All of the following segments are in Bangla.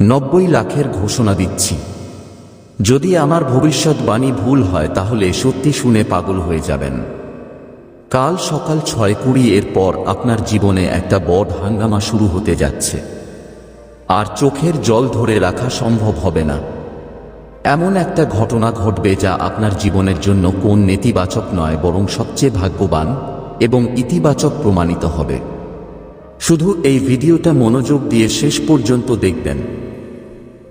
নব্বই লাখের ঘোষণা দিচ্ছি। যদি আমার ভবিষ্যৎবাণী ভুল হয়, তাহলে সত্যি শুনে পাগল হয়ে যাবেন। কাল সকাল ছয় কুড়ি এর পর আপনার জীবনে একটা বড় হাঙ্গামা শুরু হতে যাচ্ছে। আর চোখের জল ধরে রাখা সম্ভব হবে না। এমন একটা ঘটনা ঘটবে যা আপনার জীবনের জন্য কোন নেতিবাচক নয়, বরং সবচেয়ে ভাগ্যবান এবং ইতিবাচক প্রমাণিত হবে। শুধু এই ভিডিওটা মনোযোগ দিয়ে শেষ পর্যন্ত দেখবেন।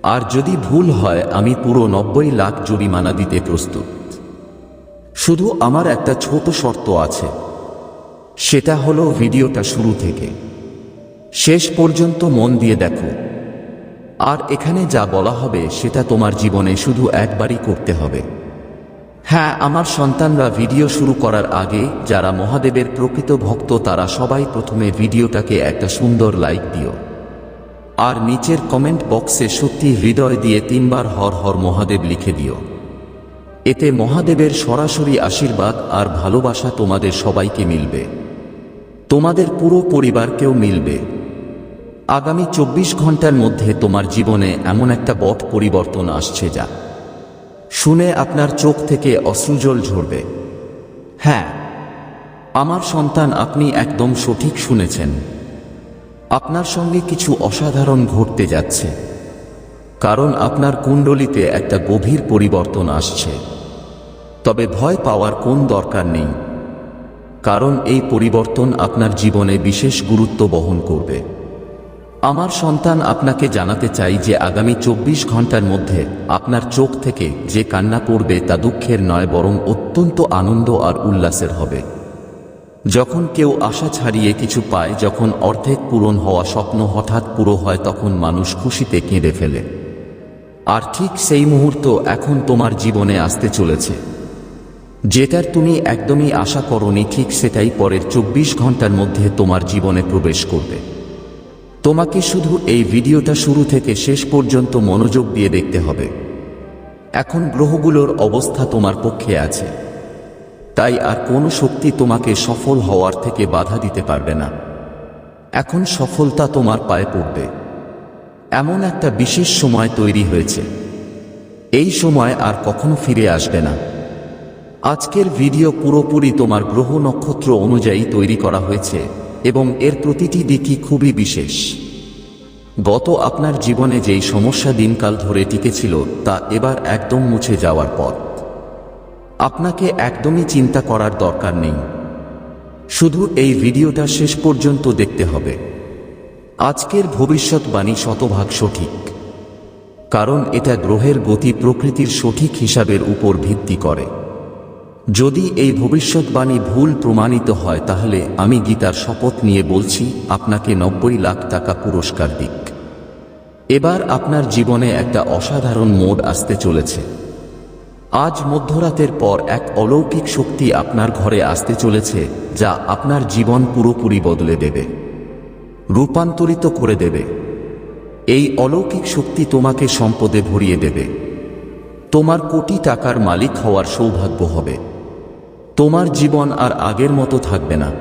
আর যদি ভুল হয়, আমি পুরো নব্বই লাখ জরিমানা দিতে প্রস্তুত। শুধু আমার একটা ছোট শর্ত আছে। সেটা হলো ভিডিওটা শুরু থেকে। শেষ পর্যন্ত মন দিয়ে দেখো। আর এখানে যা বলা হবে, সেটা তোমার জীবনে শুধু একবারই করতে হবে। হ্যাঁ আমার সন্তানরা ভিডিও শুরু করার আগে যারা মহাদেবের প্রকৃত ভক্ত, তারা সবাই প্রথমে ভিডিওটাকে একটা সুন্দর লাইক দিও। আর নিচের কমেন্ট বক্সে সত্যি হৃদয় দিয়ে তিনবার হর হর মহাদেব লিখে দিও। এতে মহাদেবের সরাসরি আশীর্বাদ আর ভালোবাসা তোমাদের সবাইকে মিলবে। তোমাদের পুরো পরিবারকেও মিলবে। আগামী চব্বিশ ঘণ্টার মধ্যে তোমার জীবনে এমন একটা বট পরিবর্তন আসছে যা শুনে আপনার চোখ থেকে অশ্রুজল ঝরবে। হ্যাঁ আমার সন্তান আপনি একদম সঠিক শুনেছেন। আপনার সঙ্গে কিছু অসাধারণ ঘটতে যাচ্ছে, কারণ আপনার কুণ্ডলিতে একটা গভীর পরিবর্তন আসছে। তবে ভয় পাওয়ার কোন দরকার নেই, কারণ এই পরিবর্তন আপনার জীবনে বিশেষ গুরুত্ব বহন করবে। আমার সন্তান আপনাকে জানাতে চাই যে আগামী চব্বিশ ঘণ্টার মধ্যে আপনার চোখ থেকে যে কান্না পড়বে তা দুঃখের নয়, বরং অত্যন্ত আনন্দ আর উল্লাসের হবে। যখন কেউ আশা ছাড়িয়ে কিছু পায়, যখন অর্ধেক পূরণ হওয়া স্বপ্ন হঠাৎ পুরো হয়, তখন মানুষ খুশিতে কেঁদে ফেলে। আর ঠিক সেই মুহূর্ত এখন তোমার জীবনে আসতে চলেছে। যেটার তুমি একদমই আশা করনি, ঠিক সেটাই পরের চব্বিশ ঘণ্টার মধ্যে তোমার জীবনে প্রবেশ করবে। তোমাকে শুধু এই ভিডিওটা শুরু থেকে শেষ পর্যন্ত মনোযোগ দিয়ে দেখতে হবে। এখন গ্রহগুলোর অবস্থা তোমার পক্ষে আছে। তাই আর কোনো শক্তি তোমাকে সফল হওয়ার থেকে বাধা দিতে পারবে না। এখন সফলতা তোমার পায়ে পড়বে। এমন একটা বিশেষ সময় তৈরি হয়েছে। এই সময় আর কখনো ফিরে আসবে না। আজকের ভিডিও পুরোপুরি তোমার গ্রহ নক্ষত্র অনুযায়ী তৈরি করা হয়েছে। এবং এর প্রতিটি দিকই খুবই বিশেষ। গত আপনার জীবনে যেই সমস্যা দিনকাল ধরে টিকেছিল, তা এবার একদম মুছে যাওয়ার পর আপনাকে একদমই চিন্তা করার দরকার নেই। শুধু এই ভিডিওটা শেষ পর্যন্ত দেখতে হবে। আজকের ভবিষ্যৎবাণী শতভাগ সঠিক। কারণ এটা গ্রহের গতি প্রকৃতির সঠিক হিসাবের উপর ভিত্তি করে। যদি এই ভবিষ্যৎবাণী ভুল প্রমাণিত হয়, তাহলে আমি গীতার শপথ নিয়ে বলছি, আপনাকে নব্বই লাখ টাকা পুরস্কার দিক। এবার আপনার জীবনে একটা অসাধারণ মোড আসতে চলেছে। আজ মধ্যরাতের পর এক অলৌকিক শক্তি আপনার ঘরে আসতে চলেছে, যা আপনার জীবন পুরোপুরি বদলে দেবে। রূপান্তরিত করে দেবে। এই অলৌকিক শক্তি তোমাকে সম্পদে ভরিয়ে দেবে। তোমার কোটি টাকার মালিক হওয়ার সৌভাগ্য হবে। তোমার জীবন আর আগের মতো থাকবে না।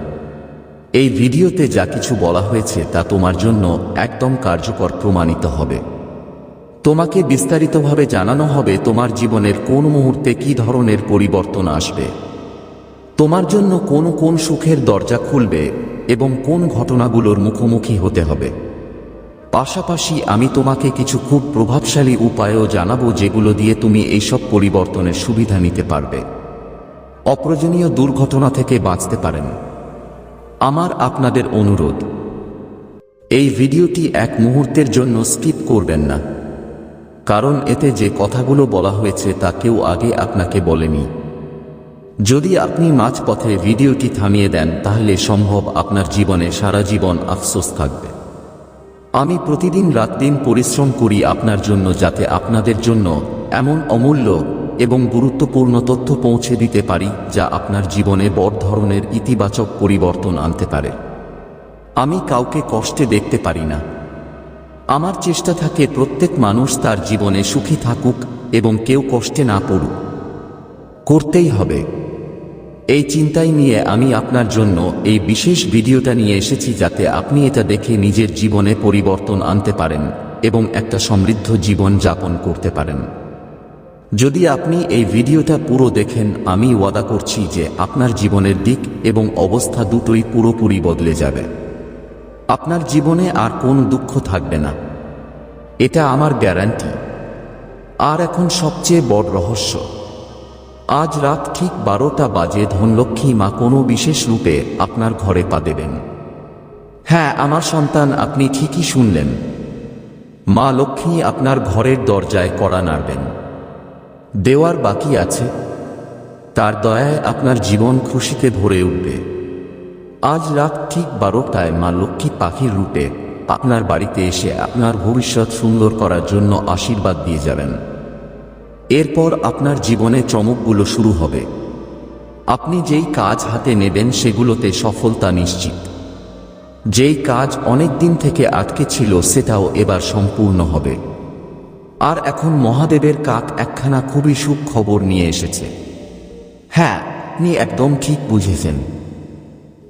এই ভিডিওতে যা কিছু বলা হয়েছে তা তোমার জন্য একদম কার্যকর প্রমাণিত হবে। তোমাকে বিস্তারিতভাবে জানানো হবে তোমার জীবনের কোন মুহূর্তে কি ধরনের পরিবর্তন আসবে। তোমার জন্য কোন কোন সুখের দরজা খুলবে এবং কোন ঘটনাগুলোর মুখোমুখি হতে হবে। পাশাপাশি আমি তোমাকে কিছু খুব প্রভাবশালী উপায়ও জানাব যেগুলো দিয়ে তুমি এইসব পরিবর্তনের সুবিধা নিতে পারবে। অপ্রয়োজনীয় দুর্ঘটনা থেকে বাঁচতে পারেন। আমার আপনাদের অনুরোধ, এই ভিডিওটি এক মুহূর্তের জন্য স্কিপ করবেন না, কারণ এতে যে কথাগুলো বলা হয়েছে তা কেউ আগে আপনাকে বলেনি। যদি আপনি মাঝপথে ভিডিওটি থামিয়ে দেন, তাহলে সম্ভব আপনার জীবনে সারা জীবন আফসোস থাকবে। আমি প্রতিদিন রাত দিন পরিশ্রম করি আপনার জন্য, যাতে আপনাদের জন্য এমন অমূল্য এবং গুরুত্বপূর্ণ তথ্য পৌঁছে দিতে পারি, যা আপনার জীবনে বড় ধরনের ইতিবাচক পরিবর্তন আনতে পারে। আমি কাউকে কষ্টে দেখতে পারি না। আমার চেষ্টা থাকে প্রত্যেক মানুষ তার জীবনে সুখী থাকুক এবং কেউ কষ্টে না পড়ুক। করতেই হবে। এই চিন্তাই নিয়ে আমি আপনার জন্য এই বিশেষ ভিডিওটা নিয়ে এসেছি, যাতে আপনি এটা দেখে নিজের জীবনে পরিবর্তন আনতে পারেন এবং একটা সমৃদ্ধ জীবন যাপন করতে পারেন। যদি আপনি এই ভিডিওটা পুরো দেখেন, আমি ওয়াদা করছি যে আপনার জীবনের দিক এবং অবস্থা দুটোই পুরোপুরি বদলে যাবে। আপনার জীবনে আর কোন দুঃখ থাকবে না। এটা আমার গ্যারান্টি। আর এখন সবচেয়ে বড় রহস্য। আজ রাত ঠিক বারোটা বাজে ধনলক্ষ্মী মা কোনো বিশেষ রূপে আপনার ঘরে পা দেবেন। হ্যাঁ আমার সন্তান, আপনি ঠিকই শুনলেন। মা লক্ষ্মী আপনার ঘরের দরজায় কড়া নাড়বেন। দেওয়ার বাকি আছে। তার দয়ায় আপনার জীবন খুশিতে ভরে উঠবে। আজ রাত ঠিক বারোটায় মা লক্ষ্মী পাখির রূপে আপনার বাড়িতে এসে আপনার ভবিষ্যৎ সুন্দর করার জন্য আশীর্বাদ দিয়ে যাবেন। এরপর আপনার জীবনে চমকগুলো শুরু হবে। আপনি যেই কাজ হাতে নেবেন সেগুলোতে সফলতা নিশ্চিত। যেই কাজ অনেক দিন থেকে আটকে ছিল, সেটাও এবার সম্পূর্ণ হবে। আর এখন মহাদেবের কাক একখানা খুবই সুখ খবর নিয়ে এসেছে। হ্যাঁ আপনি একদম ঠিক বুঝেছেন।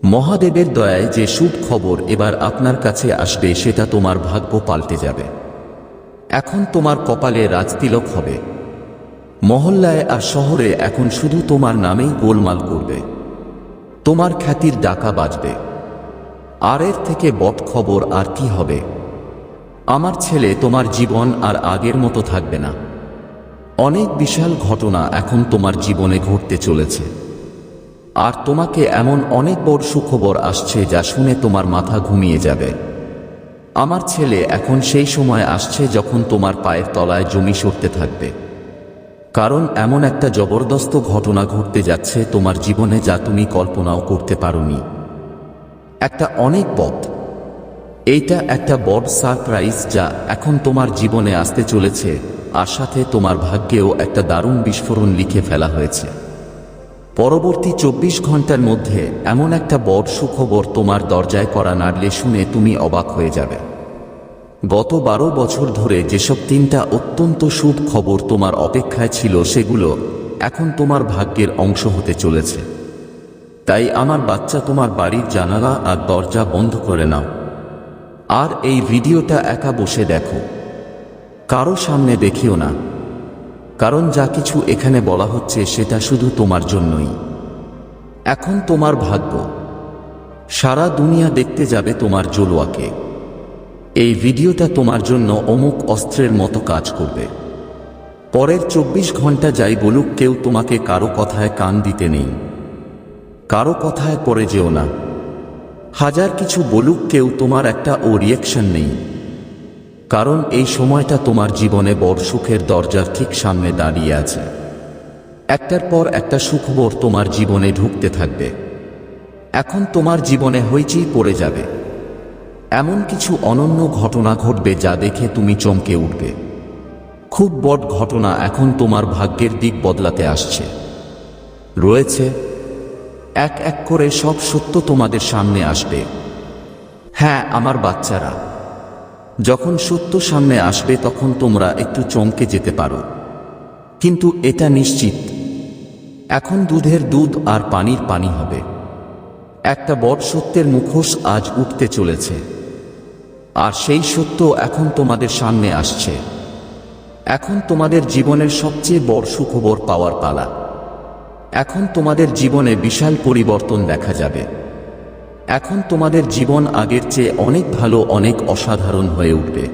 মহাদেবের দয়ায় যে শুভ খবর এবার আপনার কাছে আসবে, সেটা তোমার ভাগ্য পাল্টে যাবে। এখন তোমার কপালে রাজতিলক হবে। মহল্লায় আর শহরে এখন শুধু তোমার নামেই গোলমাল করবে। তোমার খ্যাতির ডাকা বাজবে। আর এর থেকে বট খবর আর কি হবে? আমার ছেলে তোমার জীবন আর আগের মতো থাকবে না। অনেক বিশাল ঘটনা এখন তোমার জীবনে ঘটতে চলেছে। আর তোমাকে এমন অনেক বড় সুখবর আসছে যা শুনে তোমার মাথা ঘুমিয়ে যাবে। আমার ছেলে এখন সেই সময় আসছে যখন তোমার পায়ের তলায় জমি সরতে থাকবে। কারণ এমন একটা জবরদস্ত ঘটনা ঘটতে যাচ্ছে তোমার জীবনে যা তুমি কল্পনাও করতে পারোনি। একটা অনেক পথ এইটা একটা বড় সারপ্রাইজ যা এখন তোমার জীবনে আসতে চলেছে, আর সাথে তোমার ভাগ্যেও একটা দারুণ বিস্ফোরণ লিখে ফেলা হয়েছে। পরবর্তী চব্বিশ ঘণ্টার মধ্যে এমন একটা বড় সুখবর তোমার দরজায় করা নাড়লে শুনে তুমি অবাক হয়ে যাবে। গত বারো বছর ধরে যেসব তিনটা অত্যন্ত শুভ খবর তোমার অপেক্ষায় ছিল, সেগুলো এখন তোমার ভাগ্যের অংশ হতে চলেছে। তাই আমার বাচ্চা তোমার বাড়ির জানালা আর দরজা বন্ধ করে নাও। আর এই ভিডিওটা একা বসে দেখো। কারও সামনে দেখিও না। কারণ যা কিছু এখানে বলা হচ্ছে সেটা শুধু তোমার জন্যই। এখন তোমার ভাগ্য। সারা দুনিয়া দেখতে যাবে তোমার জলুয়াকে। এই ভিডিওটা তোমার জন্য অমুক অস্ত্রের মতো কাজ করবে। পরের চব্বিশ ঘণ্টা যাই বলুক কেউ তোমাকে কারও কথায় কান দিতে নেই। কারও কথায় পরে যেও না। হাজার কিছু বলুক কেউ তোমার একটা ও রিয়েকশন নেই। কারণ এই সময়টা তোমার জীবনে বড় সুখের দরজার ঠিক সামনে দাঁড়িয়ে আছে। একটার পর একটা সুখবর তোমার জীবনে ঢুকতে থাকবে। এখন তোমার জীবনে হইচই পড়ে যাবে। এমন কিছু অনন্য ঘটনা ঘটবে যা দেখে তুমি চমকে উঠবে। খুব বড় ঘটনা এখন তোমার ভাগ্যের দিক বদলাতে আসছে। রয়েছে এক এক করে সব সত্য তোমাদের সামনে আসবে। হ্যাঁ আমার বাচ্চারা। যখন সত্য সামনে আসবে, তখন তোমরা একটু চমকে যেতে পারো। কিন্তু এটা নিশ্চিত, এখন দুধের দুধ আর পানির পানি হবে। একটা বড় সত্যের মুখোশ আজ উঠতে চলেছে। আর সেই সত্য এখন তোমাদের সামনে আসছে। এখন তোমাদের জীবনের সবচেয়ে বড় সুখবর পাওয়ার পালা। এখন তোমাদের জীবনে বিশাল পরিবর্তন দেখা যাবে। এখন তোমাদের জীবন আগের চেয়ে অনেক ভালো, অনেক অসাধারণ হয়ে উঠবে।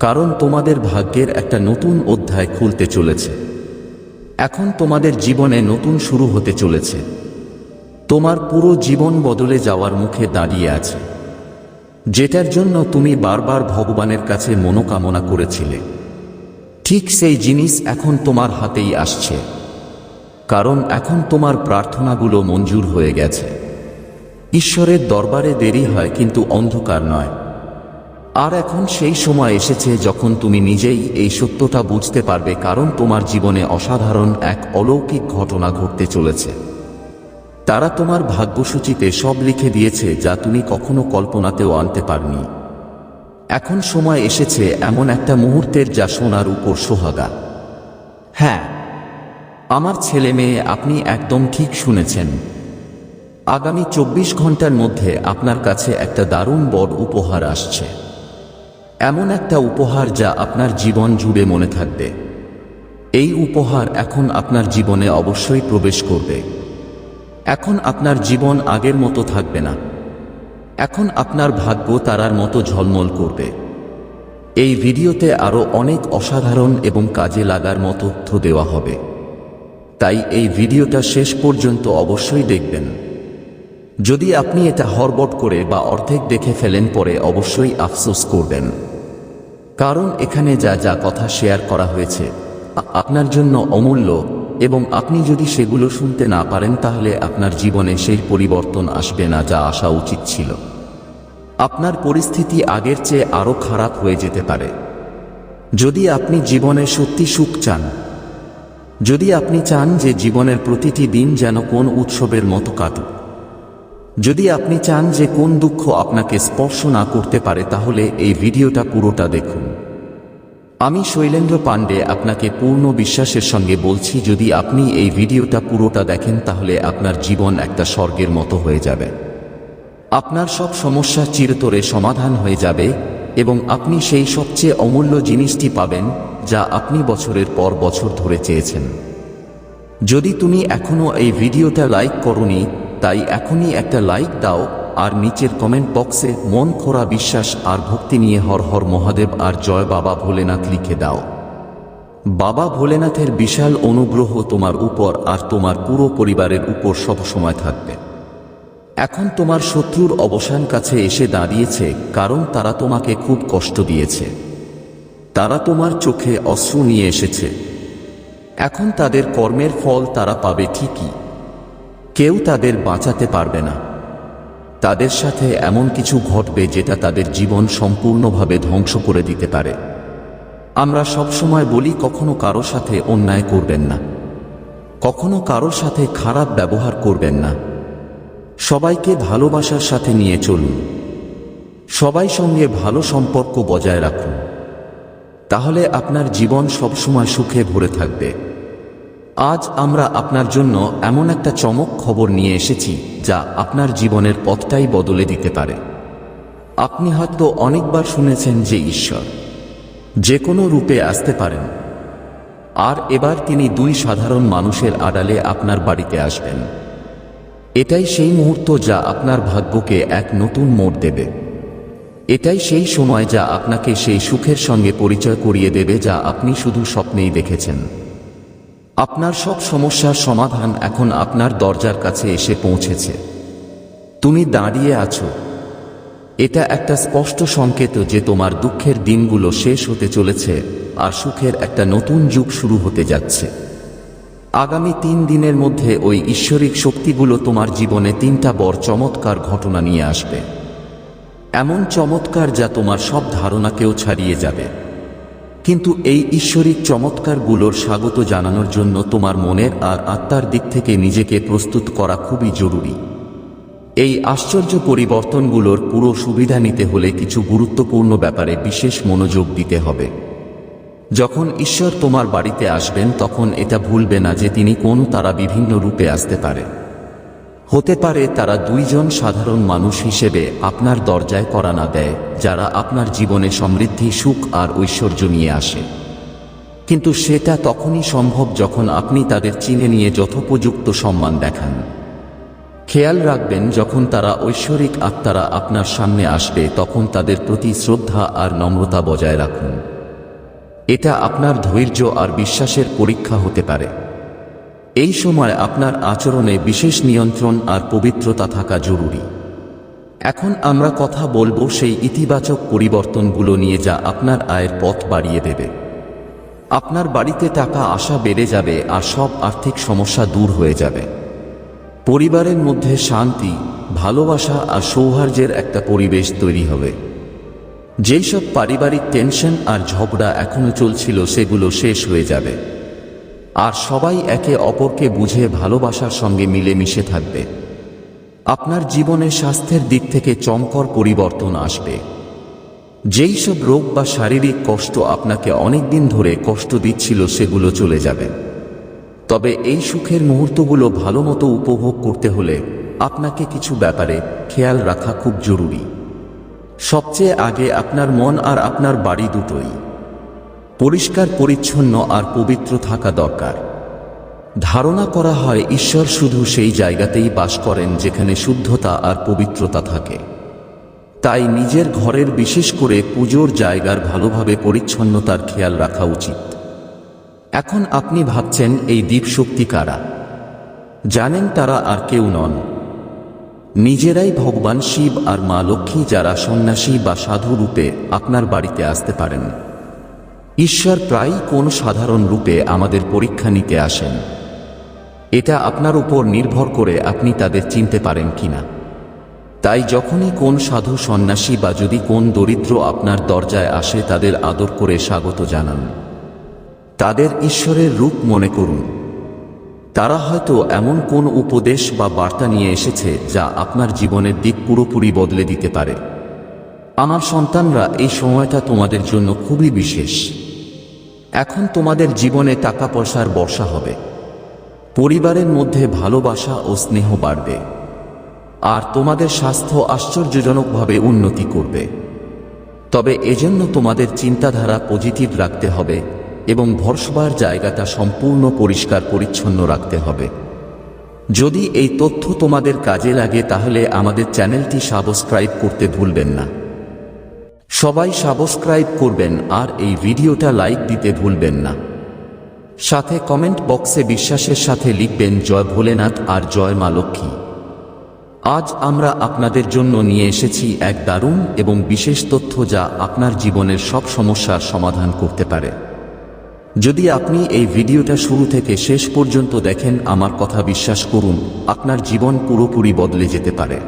কারণ তোমাদের ভাগ্যের একটা নতুন অধ্যায় খুলতে চলেছে। এখন তোমাদের জীবনে নতুন শুরু হতে চলেছে। তোমার পুরো জীবন বদলে যাওয়ার মুখে দাঁড়িয়ে আছে। যেটার জন্য তুমি বারবার ভগবানের কাছে মনোকামনা করেছিলে। ঠিক সেই জিনিস এখন তোমার হাতেই আসছে। কারণ এখন তোমার প্রার্থনাগুলো মঞ্জুর হয়ে গেছে। ঈশ্বরের দরবারে দেরি হয়, কিন্তু অন্ধকার নয়। আর এখন সেই সময় এসেছে যখন তুমি নিজেই এই সত্যটা বুঝতে পারবে, কারণ তোমার জীবনে অসাধারণ এক অলৌকিক ঘটনা ঘটতে চলেছে। তারা তোমার ভাগ্যসূচিতে সব লিখে দিয়েছে, যা তুমি কখনো কল্পনাতেও আনতে পারনি। এখন সময় এসেছে এমন একটা মুহূর্তের যা সোনার উপর সোহাগা। হ্যাঁ আমার ছেলে মেয়ে আপনি একদম ঠিক শুনেছেন। আগামী চব্বিশ ঘণ্টার মধ্যে আপনার কাছে একটা দারুণ বড় উপহার আসছে। এমন একটা উপহার যা আপনার জীবন জুড়ে মনে থাকবে। এই উপহার এখন আপনার জীবনে অবশ্যই প্রবেশ করবে। এখন আপনার জীবন আগের মতো থাকবে না। এখন আপনার ভাগ্য তারার মতো ঝলমল করবে। এই ভিডিওতে আরও অনেক অসাধারণ এবং কাজে লাগার মতো তথ্য দেওয়া হবে। তাই এই ভিডিওটা শেষ পর্যন্ত অবশ্যই দেখবেন। যদি আপনি এটা হরবট করে বা অর্ধেক দেখে ফেলেন পরে অবশ্যই আফসোস করবেন। কারণ এখানে যা যা কথা শেয়ার করা হয়েছে, আপনার জন্য অমূল্য এবং আপনি যদি সেগুলো শুনতে না পারেন তাহলে আপনার জীবনে সেই পরিবর্তন আসবে না যা আসা উচিত ছিল। আপনার পরিস্থিতি আগের চেয়ে আরও খারাপ হয়ে যেতে পারে। যদি আপনি জীবনে সত্যি সুখ চান যদি আপনি চান যে জীবনের প্রতিটি দিন যেন কোন উৎসবের মতো কাটুক যদি আপনি চান যে কোন দুঃখ আপনাকে স্পর্শ না করতে পারে, তাহলে এই ভিডিওটা পুরোটা দেখুন। আমি শৈলেন্দ্র পাণ্ডে আপনাকে পূর্ণ বিশ্বাসের সঙ্গে বলছি, যদি আপনি এই ভিডিওটা পুরোটা দেখেন, তাহলে আপনার জীবন একটা স্বর্গের মতো হয়ে যাবে। আপনার সব সমস্যা চিরতরে সমাধান হয়ে যাবে এবং আপনি সেই সবচেয়ে অমূল্য জিনিসটি পাবেন যা আপনি বছরের পর বছর ধরে চেয়েছেন। যদি তুমি এখনও এই ভিডিওটা লাইক করনি, তাই এখনই একটা লাইক দাও আর নিচের কমেন্ট বক্সে মন খোরা বিশ্বাস আর ভক্তি নিয়ে হর হর মহাদেব আর জয় বাবা ভোলেনাথ লিখে দাও। বাবা ভোলেনাথের বিশাল অনুগ্রহ তোমার উপর আর তোমার পুরো পরিবারের উপর সবসময় থাকবে। এখন তোমার শত্রুর অবসান কাছে এসে দাঁড়িয়েছে, কারণ তারা তোমাকে খুব কষ্ট দিয়েছে। তারা তোমার চোখে অশ্রু নিয়ে এসেছে। এখন তাদের কর্মের ফল তারা পাবে ঠিকই। কেউ তাদের বাঁচাতে পারবে না। তাদের সাথে এমন কিছু ঘটবে যেটা তাদের জীবন সম্পূর্ণভাবে ধ্বংস করে দিতে পারে। আমরা সবসময় বলি, কখনো কারও সাথে অন্যায় করবেন না। কখনো কারও সাথে খারাপ ব্যবহার করবেন না। সবাইকে ভালোবাসার সাথে নিয়ে চলুন। সবাই সঙ্গে ভালো সম্পর্ক বজায় রাখুন। তাহলে আপনার জীবন সবসময় সুখে ভরে থাকবে। আজ আমরা আপনার জন্য এমন একটা চমক খবর নিয়ে এসেছি, যা আপনার জীবনের পথটাই বদলে দিতে পারে। আপনি হয়তো অনেকবার শুনেছেন যে ঈশ্বর যে কোনো রূপে আসতে পারেন, আর এবার তিনি দুই সাধারণ মানুষের আড়ালে আপনার বাড়িতে আসবেন। এটাই সেই মুহূর্ত যা আপনার ভাগ্যকে এক নতুন মোড় দেবে। এটাই সেই সময় যা আপনাকে সেই সুখের সঙ্গে পরিচয় করিয়ে দেবে যা আপনি শুধু স্বপ্নেই দেখেছেন। আপনার সব সমস্যার সমাধান এখন আপনার দরজার কাছে এসে পৌঁছেছে। তুমি দাঁড়িয়ে আছো। এটা একটা স্পষ্ট সংকেত যে তোমার দুঃখের দিনগুলো শেষ হতে চলেছে আর সুখের একটা নতুন যুগ শুরু হতে যাচ্ছে। আগামী তিন দিনের মধ্যে ওই ঈশ্বরিক শক্তিগুলো তোমার জীবনে তিনটা বড় চমৎকার ঘটনা নিয়ে আসবে। এমন চমৎকার যা তোমার সব ধারণাকেও ছাড়িয়ে যাবে। কিন্তু এই ঈশ্বরিক চমৎকারগুলোর স্বাগত জানানোর জন্য তোমার মনের আর আত্মার দিক থেকে নিজেকে প্রস্তুত করা খুবই জরুরি। এই আশ্চর্য পরিবর্তনগুলোর পুরো সুবিধা নিতে হলে কিছু গুরুত্বপূর্ণ ব্যাপারে বিশেষ মনোযোগ দিতে হবে। যখন ঈশ্বর তোমার বাড়িতে আসবেন, তখন এটা ভুলবে না যে তিনি কোন তারা বিভিন্ন রূপে আসতে পারে। হতে পারে তারা দুইজন সাধারণ মানুষ হিসেবে আপনার দরজায় করা না দেয়, যারা আপনার জীবনে সমৃদ্ধি, সুখ আর ঐশ্বর্য নিয়ে আসে। কিন্তু সেটা তখনই সম্ভব যখন আপনি তাদের চিনে নিয়ে যথোপযুক্ত সম্মান দেখান। খেয়াল রাখবেন, যখন তারা ঐশ্বরিক আত্মারা আপনার সামনে আসবে, তখন তাদের প্রতি শ্রদ্ধা আর নম্রতা বজায় রাখুন। এটা আপনার ধৈর্য আর বিশ্বাসের পরীক্ষা হতে পারে। এই সময় আপনার আচরণে বিশেষ নিয়ন্ত্রণ আর পবিত্রতা থাকা জরুরি। এখন আমরা কথা বলব সেই ইতিবাচক পরিবর্তনগুলো নিয়ে যা আপনার আয়ের পথ বাড়িয়ে দেবে। আপনার বাড়িতে টাকা আসা বেড়ে যাবে আর সব আর্থিক সমস্যা দূর হয়ে যাবে। পরিবারের মধ্যে শান্তি, ভালোবাসা আর সৌহার্দ্যের একটা পরিবেশ তৈরি হবে। যেই সব পারিবারিক টেনশন আর ঝগড়া এখনও চলছিল সেগুলো শেষ হয়ে যাবে। আর সবাই একে অপরকে বুঝে ভালোবাসার সঙ্গে মিলেমিশে থাকবে। আপনার জীবনে স্বাস্থ্যের দিক থেকে চমকর পরিবর্তন আসবে। যেই সব রোগ বা শারীরিক কষ্ট আপনাকে অনেক দিন ধরে কষ্ট দিচ্ছিল সেগুলো চলে যাবে। তবে এই সুখের মুহূর্তগুলো ভালো মতো উপভোগ করতে হলে আপনাকে কিছু ব্যাপারে খেয়াল রাখা খুব জরুরি। সবচেয়ে আগে আপনার মন আর আপনার বাড়ি দুটোই। পরিষ্কার, পরিচ্ছন্ন আর পবিত্র থাকা দরকার। ধারণা করা হয় ঈশ্বর শুধু সেই জায়গাতেই বাস করেন যেখানে শুদ্ধতা আর পবিত্রতা থাকে। তাই নিজের ঘরের বিশেষ করে পুজোর জায়গার ভালোভাবে পরিচ্ছন্নতার খেয়াল রাখা উচিত। এখন আপনি ভাবছেন, এই দ্বীপশক্তি কারা? জানেন তারা আর কেউ নন। নিজেরাই ভগবান শিব আর মা লক্ষ্মী যারা সন্ন্যাসী বা সাধু রূপে আপনার বাড়িতে আসতে পারেন। ঈশ্বর প্রায়ই কোন সাধারণ রূপে আমাদের পরীক্ষা নিতে আসেন। এটা আপনার উপর নির্ভর করে আপনি তাদের চিনতে পারেন কিনা। তাই যখনই কোন সাধু সন্ন্যাসী বা যদি কোন দরিদ্র আপনার দরজায় আসে তাদের আদর করে স্বাগত জানান। তাদের ঈশ্বরের রূপ মনে করুন। তারা হয়তো এমন কোন উপদেশ বা বার্তা নিয়ে এসেছে যা আপনার জীবনের দিক পুরোপুরি বদলে দিতে পারে। আমার সন্তানরা এই সময়টা তোমাদের জন্য খুবই বিশেষ। এখন তোমাদের জীবনে টাকা পয়সার বর্ষা হবে। পরিবারের মধ্যে ভালোবাসা ও স্নেহ বাড়বে। আর তোমাদের স্বাস্থ্য আশ্চর্যজনকভাবে উন্নতি করবে। তবে এজন্য তোমাদের চিন্তাধারা পজিটিভ রাখতে হবে এবং ভরসবার জায়গাটা সম্পূর্ণ পরিষ্কার পরিচ্ছন্ন রাখতে হবে। যদি এই তথ্য তোমাদের কাজে লাগে তাহলে আমাদের চ্যানেলটি সাবস্ক্রাইব করতে ভুলবেন না। সবাই সাবস্ক্রাইব করবেন আর এই ভিডিওটা লাইক দিতে ভুলবেন না। সাথে কমেন্ট বক্সে বিশ্বাসের সাথে লিখবেন জয় ভোলেনাথ আর জয় মা লক্ষ্মী। আজ আমরা আপনাদের জন্য নিয়ে এসেছি এক দারুণ এবং বিশেষ তথ্য যা আপনার জীবনের সব সমস্যার সমাধান করতে পারে। যদি আপনি এই ভিডিওটা শুরু থেকে শেষ পর্যন্ত দেখেন, আমার কথা বিশ্বাস করুন, আপনার জীবন পুরোপুরি বদলে যেতে পারে।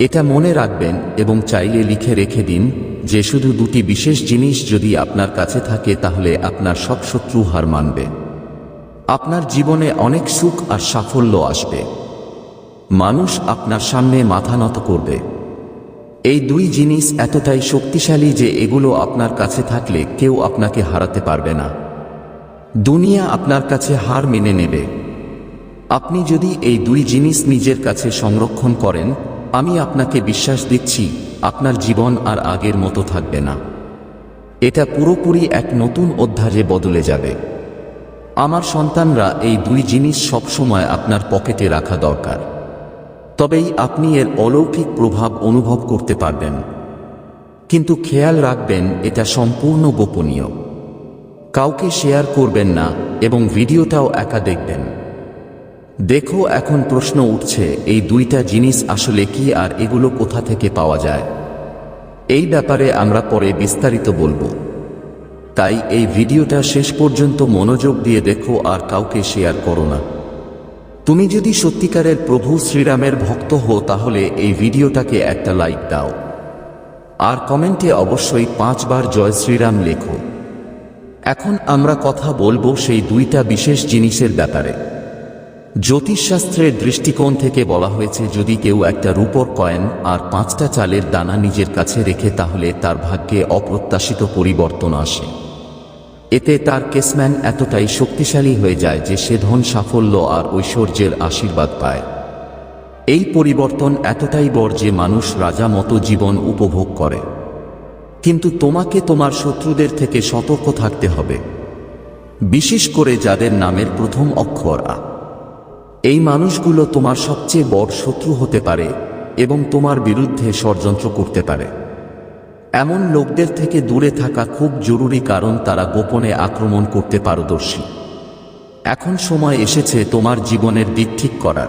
এটা মনে রাখবেন এবং চাইলে লিখে রেখে দিন যে শুধু দুটি বিশেষ জিনিস যদি আপনার কাছে থাকে তাহলে আপনার সব শত্রু হার মানবে। আপনার জীবনে অনেক সুখ আর সাফল্য আসবে। মানুষ আপনার সামনে মাথা নত করবে। এই দুই জিনিস এতটাই শক্তিশালী যে এগুলো আপনার কাছে থাকলে কেউ আপনাকে হারাতে পারবে না। দুনিয়া আপনার কাছে হার মেনে নেবে। আপনি যদি এই দুই জিনিস নিজের কাছে সংরক্ষণ করেন আমি আপনাকে বিশ্বাস দিচ্ছি, আপনার জীবন আর আগের মতো থাকবে না। এটা পুরোপুরি এক নতুন অধ্যায়ে বদলে যাবে। আমার সন্তানরা এই দুই জিনিস সবসময় আপনার পকেটে রাখা দরকার। তবেই আপনি এর অলৌকিক প্রভাব অনুভব করতে পারবেন। কিন্তু খেয়াল রাখবেন, এটা সম্পূর্ণ গোপনীয়। কাউকে শেয়ার করবেন না এবং ভিডিওটাও একা দেখবেন। দেখো এখন প্রশ্ন উঠছে, এই দুইটা জিনিস আসলে কি আর এগুলো কোথা থেকে পাওয়া যায়? এই ব্যাপারে আমরা পরে বিস্তারিত বলব। তাই এই ভিডিওটা শেষ পর্যন্ত মনোযোগ দিয়ে দেখো আর কাউকে শেয়ার করো না। তুমি যদি সত্যিকারের প্রভু শ্রীরামের ভক্ত হো তাহলে এই ভিডিওটাকে একটা লাইক দাও। আর কমেন্টে অবশ্যই পাঁচবার জয় শ্রীরাম লেখো। এখন আমরা কথা বলব সেই দুইটা বিশেষ জিনিসের ব্যাপারে। জ্যোতিষশাস্ত্রের দৃষ্টিকোণ থেকে বলা হয়েছে, যদি কেউ একটা রূপর কয়েন আর পাঁচটা চালের দানা নিজের কাছে রেখে, তাহলে তার ভাগ্যে অপ্রত্যাশিত পরিবর্তন আসে। এতে তার কেসম্যান এতটাই শক্তিশালী হয়ে যায় যে সে ধন সাফল্য আর ঐশ্বর্যের আশীর্বাদ পায়। এই পরিবর্তন এতটাই বড় যে মানুষ রাজা মতো জীবন উপভোগ করে। কিন্তু তোমাকে তোমার শত্রুদের থেকে সতর্ক থাকতে হবে। বিশেষ করে যাদের নামের প্রথম অক্ষর আ। এই মানুষগুলো তোমার সবচেয়ে বড় শত্রু হতে পারে এবং তোমার বিরুদ্ধে ষড়যন্ত্র করতে পারে। এমন লোকদের থেকে দূরে থাকা খুব জরুরি কারণ তারা গোপনে আক্রমণ করতে পারদর্শী। এখন সময় এসেছে তোমার জীবনের দিক ঠিক করার।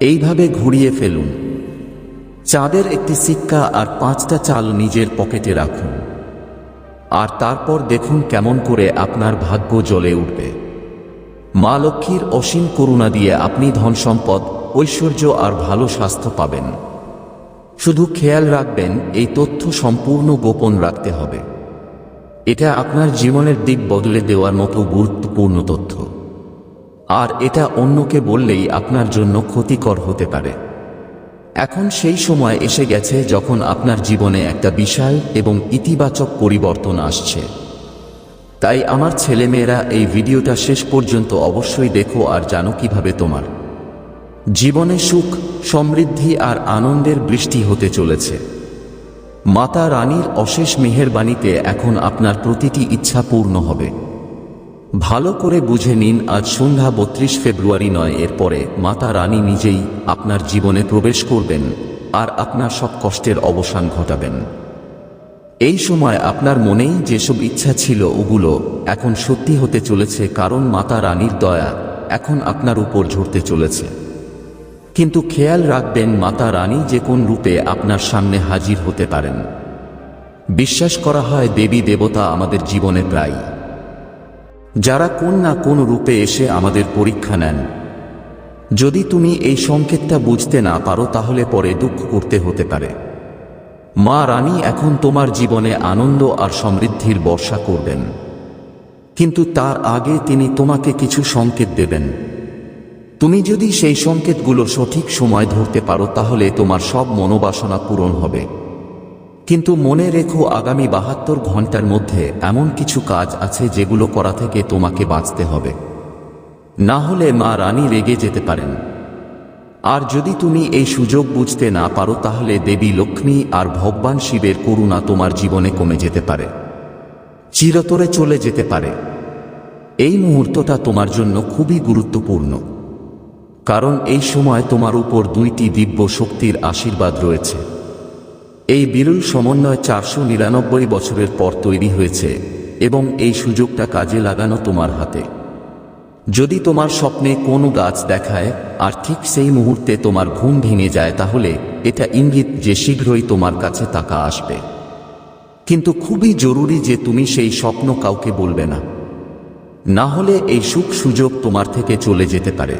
এইভাবে ঘুরিয়ে ফেলুন। চাঁদের একটি সিক্কা আর পাঁচটা চাল নিজের পকেটে রাখুন। আর তারপর দেখুন কেমন করে আপনার ভাগ্য জ্বলে উঠবে। মা লক্ষ্মীর অসীম করুণা দিয়ে আপনি ধন সম্পদ ঐশ্বর্য আর ভালো স্বাস্থ্য পাবেন। শুধু খেয়াল রাখবেন, এই তথ্য সম্পূর্ণ গোপন রাখতে হবে। এটা আপনার জীবনের দিক বদলে দেওয়ার মতো গুরুত্বপূর্ণ তথ্য। আর এটা অন্যকে বললেই আপনার জন্য ক্ষতিকর হতে পারে। এখন সেই সময় এসে গেছে যখন আপনার জীবনে একটা বিশাল এবং ইতিবাচক পরিবর্তন আসছে। তাই আমার ছেলেমেয়েরা এই ভিডিওটা শেষ পর্যন্ত অবশ্যই দেখো আর জানো কীভাবে তোমার জীবনে সুখ, সমৃদ্ধি আর আনন্দের বৃষ্টি হতে চলেছে। মাতা রানীর অশেষ মেহেরবাণীতে এখন আপনার প্রতিটি ইচ্ছা পূর্ণ হবে। ভালো করে বুঝে নিন, আজ সন্ধ্যা বত্রিশ ফেব্রুয়ারি নয়, এরপরে মাতা রানী নিজেই আপনার জীবনে প্রবেশ করবেন আর আপনার সব কষ্টের অবসান ঘটাবেন। এই সময় আপনার মনেই যেসব ইচ্ছা ছিল ওগুলো এখন সত্যি হতে চলেছে কারণ মাতা রানীর দয়া এখন আপনার উপর ঝরতে চলেছে। কিন্তু খেয়াল রাখবেন মাতা রানী যে কোন রূপে আপনার সামনে হাজির হতে পারেন। বিশ্বাস করা হয় দেবী দেবতা আমাদের জীবনে প্রায় যারা কোন না কোন রূপে এসে আমাদের পরীক্ষা নেন। যদি তুমি এই সংকেতটা বুঝতে না পারো তাহলে পরে দুঃখ করতে হতে পারে। মা রানী এখন তোমার জীবনে আনন্দ আর সমৃদ্ধির বর্ষা করবেন। কিন্তু তার আগে তিনি তোমাকে কিছু সংকেত দেবেন। তুমি যদি সেই সংকেতগুলো সঠিক সময় ধরতে পারো, তাহলে তোমার সব মনোবাসনা পূরণ হবে। কিন্তু মনে রেখো, আগামী বাহাত্তর ঘণ্টার মধ্যে এমন কিছু কাজ আছে যেগুলো করা থেকে তোমাকে বাঁচতে হবে। না হলে মা রানী রেগে যেতে পারেন। আর যদি তুমি এই সুযোগ বুঝতে না পারো, তাহলে দেবী লক্ষ্মী আর ভগবান শিবের করুণা তোমার জীবনে কমে যেতে পারে, চিরতরে চলে যেতে পারে। এই মুহূর্তটা তোমার জন্য খুবই গুরুত্বপূর্ণ, কারণ এই সময় তোমার উপর দুইটি দিব্য শক্তির আশীর্বাদ রয়েছে। এই বিরল সমন্বয় চারশো নিরানব্বই বছরের পর তৈরি হয়েছে এবং এই সুযোগটা কাজে লাগানো তোমার হাতে। যদি তোমার স্বপ্নে কোনো গাছ দেখায়, আর ঠিক সেই মুহূর্তে তোমার ঘুম ভেঙে যায়, তাহলে এটা ইঙ্গিত যে শীঘ্রই তোমার কাছে টাকা আসবে। কিন্তু খুবই জরুরি যে তুমি সেই স্বপ্ন কাউকে বলবে না। না হলে এই সুখ সুযোগ তোমার থেকে চলে যেতে পারে।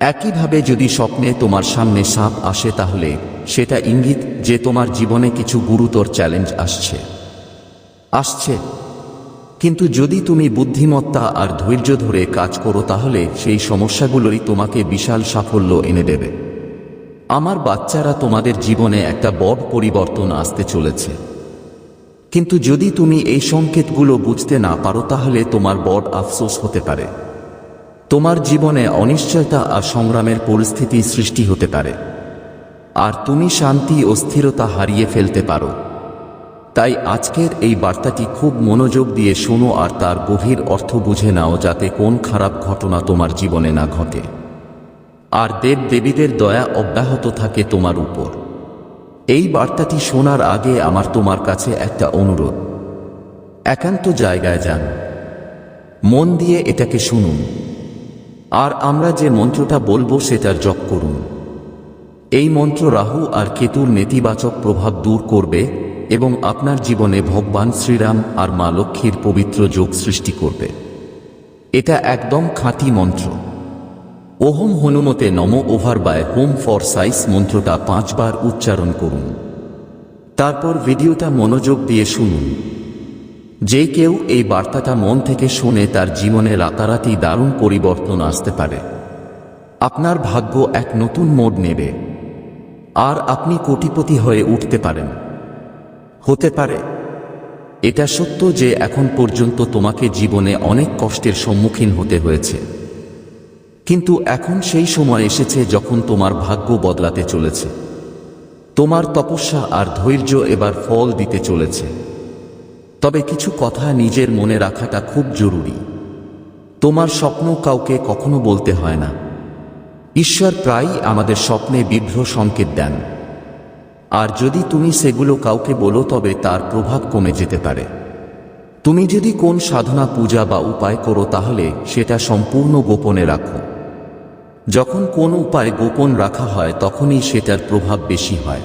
একইভাবে যদি স্বপ্নে তোমার সামনে সাপ আসে, তাহলে সেটা ইঙ্গিত যে তোমার জীবনে কিছু গুরুতর চ্যালেঞ্জ আসছে। আসছে। কিন্তু যদি তুমি বুদ্ধিমত্তা আর ধৈর্য ধরে কাজ করো তাহলে সেই সমস্যাগুলোই তোমাকে বিশাল সাফল্য এনে দেবে। আমার বাচ্চারা তোমাদের জীবনে একটা বড় পরিবর্তন আসতে চলেছে। কিন্তু যদি তুমি এই সংকেতগুলো বুঝতে না পারো তাহলে তোমার বড় আফসোস হতে পারে। তোমার জীবনে অনিশ্চয়তা আর সংগ্রামের পরিস্থিতি সৃষ্টি হতে পারে। আর তুমি শান্তি ও স্থিরতা হারিয়ে ফেলতে পারো। তাই আজকের এই বার্তাটি খুব মনোযোগ দিয়ে শোনো আর তার গভীর অর্থ বুঝে নাও যাতে কোন খারাপ ঘটনা তোমার জীবনে না ঘটে। আর দেব দেবীদের দয়া অব্যাহত থাকে তোমার উপর। এই বার্তাটি শোনার আগে আমার তোমার কাছে একটা অনুরোধ। একান্ত জায়গায় যান। মন দিয়ে এটাকে শুনুন। আর আমরা যে মন্ত্রটা বলব সেটার জপ করুন। এই মন্ত্র রাহু আর কেতুর নেতিবাচক প্রভাব দূর করবে এবং আপনার জীবনে ভগবান শ্রীরাম আর মা লক্ষ্মীর পবিত্র যোগ সৃষ্টি করবে। এটা একদম খাঁটি মন্ত্র। ওহম হনুমতে নম ওভার বাই হোম ফর সাইস মন্ত্রটা পাঁচবার উচ্চারণ করুন। তারপর ভিডিওটা মনোযোগ দিয়ে শুনুন। যে কেউ এই বার্তাটা মন থেকে শুনে তার জীবনে রাতারাতি দারুণ পরিবর্তন আসতে পারে। আপনার ভাগ্য এক নতুন মোড় নেবে। আর আপনি কোটিপতি হয়ে উঠতে পারেন। হতে পারে। এটা সত্য যে এখন পর্যন্ত তোমাকে জীবনে অনেক কষ্টের সম্মুখীন হতে হয়েছে। কিন্তু এখন সেই সময় এসেছে যখন তোমার ভাগ্য বদলাতে চলেছে। তোমার তপস্যা আর ধৈর্য এবার ফল দিতে চলেছে। তবে কিছু কথা নিজের মনে রাখাটা খুব জরুরি। তোমার স্বপ্ন কাউকে কখনো বলতে হয় না। ঈশ্বর প্রায়ই আমাদের স্বপ্নে বিভ্র সংকেত দেন। আর যদি তুমি সেগুলো কাউকে বলো, তবে তার প্রভাব কমে যেতে পারে। তুমি যদি কোন সাধনা, পূজা বা উপায় করো, তাহলে সেটা সম্পূর্ণ গোপনে রাখো। যখন কোন উপায় গোপন রাখা হয়, তখনই সেটার প্রভাব বেশি হয়।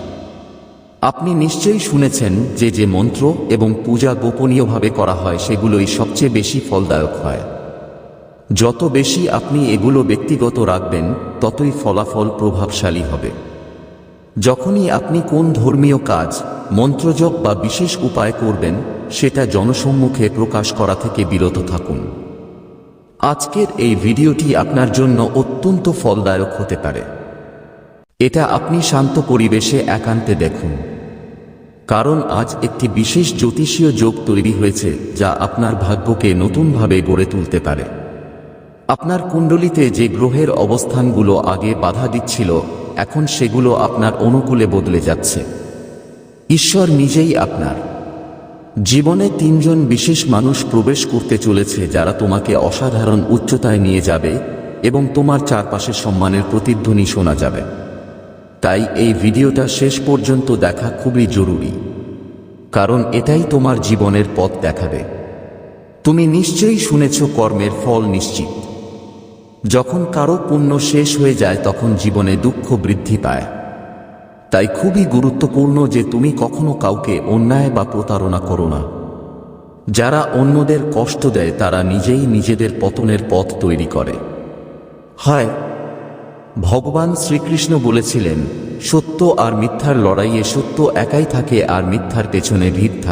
আপনি নিশ্চয়ই শুনেছেন যে যে মন্ত্র এবং পূজা গোপনীয়ভাবে করা হয়, সেগুলোই সবচেয়ে বেশি ফলদায়ক হয়। যত বেশি আপনি এগুলো ব্যক্তিগত রাখবেন, ততই ফলাফল প্রভাবশালী হবে। যখনই আপনি কোন ধর্মীয় কাজ, মন্ত্রজপ বা বিশেষ উপায় করবেন, সেটা জনসম্মুখে প্রকাশ করা থেকে বিরত থাকুন। আজকের এই ভিডিওটি আপনার জন্য অত্যন্ত ফলদায়ক হতে পারে। এটা আপনি শান্ত পরিবেশে একান্তে দেখুন। কারণ আজ একটি বিশেষ জ্যোতিষীয় যোগ তৈরি হয়েছে, যা আপনার ভাগ্যকে নতুনভাবে গড়ে তুলতে পারে। আপনার কুণ্ডলিতে যে গ্রহের অবস্থানগুলো আগে বাধা দিচ্ছিল এখন সেগুলো আপনার অনুকূলে বদলে যাচ্ছে। ঈশ্বর নিজেই আপনার। জীবনে তিনজন বিশেষ মানুষ প্রবেশ করতে চলেছে যারা তোমাকে অসাধারণ উচ্চতায় নিয়ে যাবে এবং তোমার চারপাশে সম্মানের প্রতিধ্বনি শোনা যাবে। তাই এই ভিডিওটা শেষ পর্যন্ত দেখা খুবই জরুরি। কারণ এটাই তোমার জীবনের পথ দেখাবে। তুমি নিশ্চয়ই শুনেছ কর্মের ফল নিশ্চিত। যখন কারও পুণ্য শেষ হয়ে যায়, তখন জীবনে দুঃখ বৃদ্ধি পায়। তাই খুবই গুরুত্বপূর্ণ যে তুমি কখনো কাউকে অন্যায় বা প্রতারণা করো না। যারা অন্যদের কষ্ট দেয়, তারা নিজেই নিজেদের পতনের পথ তৈরি করে। হয়, ভগবান শ্রীকৃষ্ণ বলেছিলেন, সত্য আর মিথ্যার লড়াইয়ে সত্য একাই থাকে আর মিথ্যার পেছনে ভিড় থাকে।